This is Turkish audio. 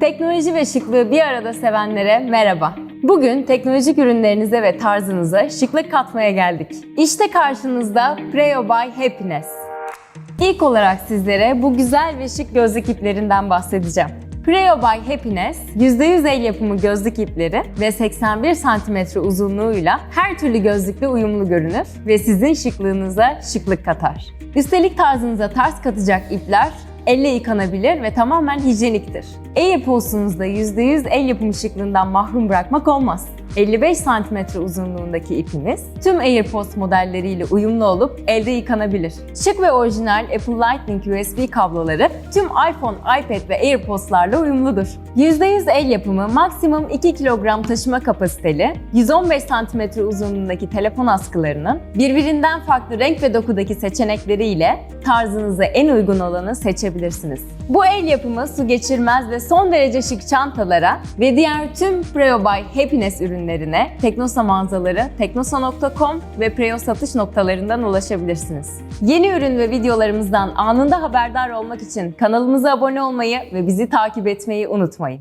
Teknoloji ve şıklığı bir arada sevenlere merhaba. Bugün teknolojik ürünlerinize ve tarzınıza şıklık katmaya geldik. İşte karşınızda Preo by Happiness. İlk olarak sizlere bu güzel ve şık gözlük iplerinden bahsedeceğim. Preo by Happiness, %100 el yapımı gözlük ipleri ve 81 cm uzunluğuyla her türlü gözlükle uyumlu görünür ve sizin şıklığınıza şıklık katar. Üstelik tarzınıza tarz katacak ipler elle yıkanabilir ve tamamen hijyeniktir. AirPods'unuzda %100 el yapımı şıklığından mahrum bırakmak olmaz. 55 cm uzunluğundaki ipimiz tüm AirPods modelleriyle uyumlu olup elde yıkanabilir. Şık ve orijinal Apple Lightning USB kabloları tüm iPhone, iPad ve AirPods'larla uyumludur. %100 el yapımı maksimum 2 kilogram taşıma kapasiteli, 115 cm uzunluğundaki telefon askılarının birbirinden farklı renk ve dokudaki seçenekleriyle tarzınıza en uygun olanı seçebilirsiniz. Bu el yapımı su geçirmez ve son derece şık çantalara ve diğer tüm Preo by Happiness ürünlerine Teknosa mağazaları teknosa.com ve Preo satış noktalarından ulaşabilirsiniz. Yeni ürün ve videolarımızdan anında haberdar olmak için kanalımıza abone olmayı ve bizi takip etmeyi unutmayın.